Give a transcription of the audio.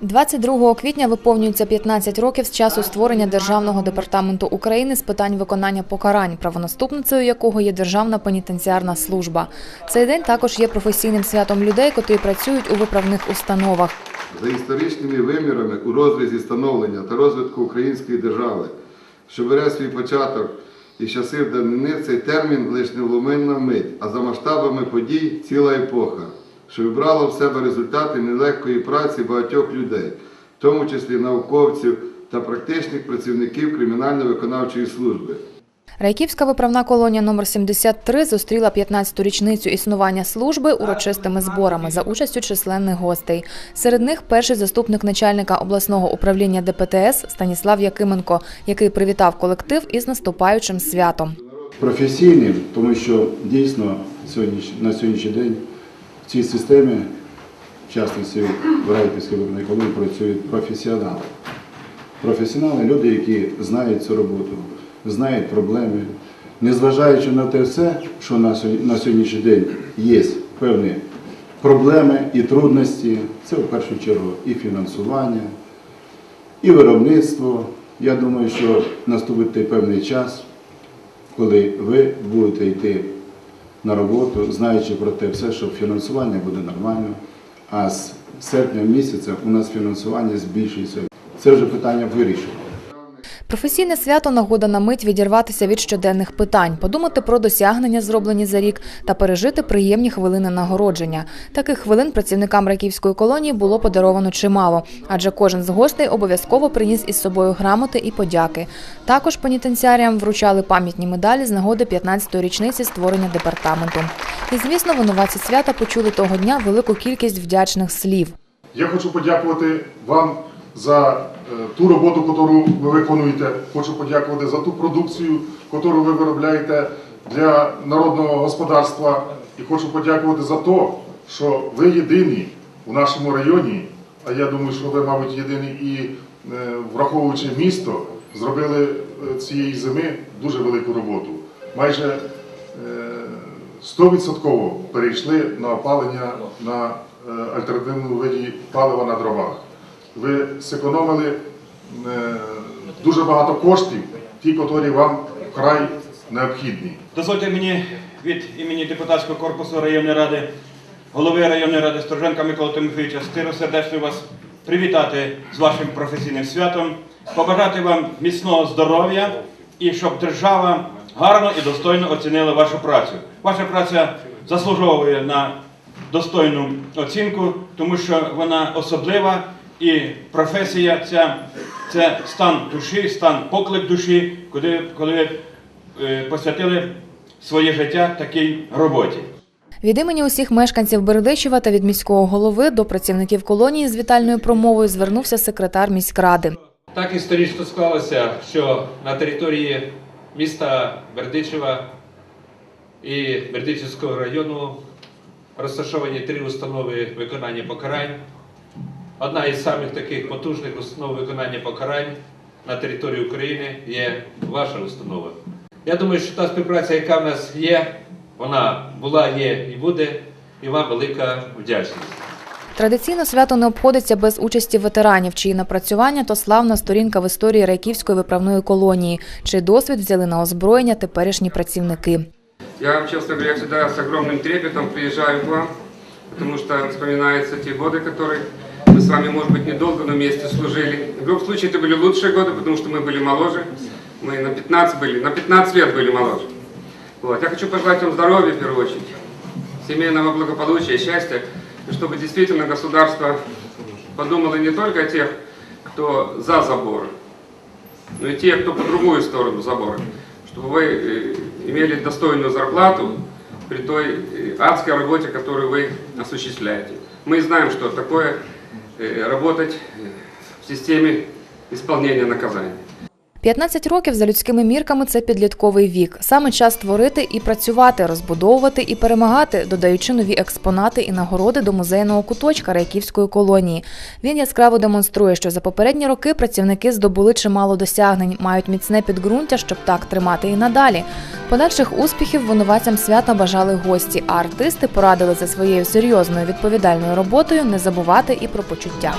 22 квітня виповнюється 15 років з часу створення Державного департаменту України з питань виконання покарань, правонаступницею якого є Державна пенітенціарна служба. Цей день також є професійним святом людей, котрі працюють у виправних установах. за історичними вимірами у розрізі становлення та розвитку української держави, що бере свій початок із часів давнини, цей термін лише невломинна мить, а за масштабами подій ціла епоха, що вибрала в себе результати нелегкої праці багатьох людей, в тому числі науковців та практичних працівників кримінально-виконавчої служби. Райківська виправна колонія номер 73 зустріла 15-ту річницю існування служби урочистими зборами за участю численних гостей. Серед них перший заступник начальника обласного управління ДПТС Станіслав Якименко, який привітав колектив із наступаючим святом. професійним, тому що дійсно на сьогоднішній день цій системі, в частності в Райківській виробній колонії, працюють професіонали. Професіонали люди, які знають цю роботу, знають проблеми. Незважаючи на те все, що на на сьогоднішній день є певні проблеми і трудності, це в першу чергу і фінансування, і виробництво. Я думаю, що наступить той певний час, коли ви будете йти на роботу, знаючи про те все, що фінансування буде нормально, а з серпня місяця у нас фінансування збільшується. Це вже питання вирішено. Професійне свято нагода на мить відірватися від щоденних питань, подумати про досягнення, зроблені за рік, та пережити приємні хвилини нагородження. Таких хвилин працівникам раківської колонії було подаровано чимало, адже кожен з гостей обов'язково приніс із собою грамоти і подяки. Також пенітенціаріям вручали пам'ятні медалі з нагоди 15-ї річниці створення департаменту. І звісно, винуватці свята почули того дня велику кількість вдячних слів. Я хочу подякувати вам за е, ту роботу, яку ви виконуєте. Хочу подякувати за ту продукцію, яку ви виробляєте для народного господарства. І хочу подякувати за те, що ви єдині у нашому районі, а я думаю, що ви, мабуть, єдині і е, враховуючи місто, зробили е, цієї зими дуже велику роботу. Майже е, 100% перейшли на опалення на альтернативному виді палива на дровах. Ви зекономили е, дуже багато коштів, ті, які вам вкрай необхідні. Дозвольте мені від імені депутатського корпусу районної ради, голови районної ради Стороженка Микола Тимофійовича стиро сердечно вас привітати з вашим професійним святом, побажати вам міцного здоров'я і щоб держава гарно і достойно оцінила вашу працю. Ваша праця заслуговує на достойну оцінку, тому що вона особлива і професія ця це стан душі, стан поклик душі, куди коли е, посвятили своє життя такій роботі. Від імені усіх мешканців Бердичева та від міського голови до працівників колонії з вітальною промовою звернувся секретар міськради. Так історично склалося, що на території міста Бердичева і Бердичівського району розташовані три установи виконання покарань. Одна із самих таких потужних установ виконання покарань на території України є ваша установа. Я думаю, що та співпраця, яка в нас є, вона була, є і буде, і вам велика вдячність. Традиційно свято не обходиться без участі ветеранів, чиї напрацювання то славна сторінка в історії Райківської виправної колонії, чий досвід взяли на озброєння теперішні працівники. Я, честно говоря, всегда с огромным трепетом приезжаю к вам, потому что вспоминаются те годы, которые мы с вами, может быть, недолго, но вместе служили. В любом случае, это были лучшие годы, потому что мы были моложе. Мы на 15 были, на 15 лет были моложе. Вот. Я хочу пожелать вам здоровья, в первую очередь, семейного благополучия, счастья, и чтобы действительно государство подумало не только о тех, кто за заборы, но и те, кто по другую сторону забора, чтобы вы э, имели достойную зарплату при той э, адской работе, которую вы осуществляете. Мы знаем, что такое работать э, в системе исполнения наказания. 15 років за людськими мірками це підлітковий вік. Саме час створити і працювати, розбудовувати і перемагати, додаючи нові експонати і нагороди до музейного куточка Райківської колонії. Він яскраво демонструє, що за попередні роки працівники здобули чимало досягнень, мають міцне підґрунтя, щоб так тримати і надалі. Подальших успіхів винуватцям свята бажали гості, а артисти порадили за своєю серйозною відповідальною роботою не забувати і про почуття.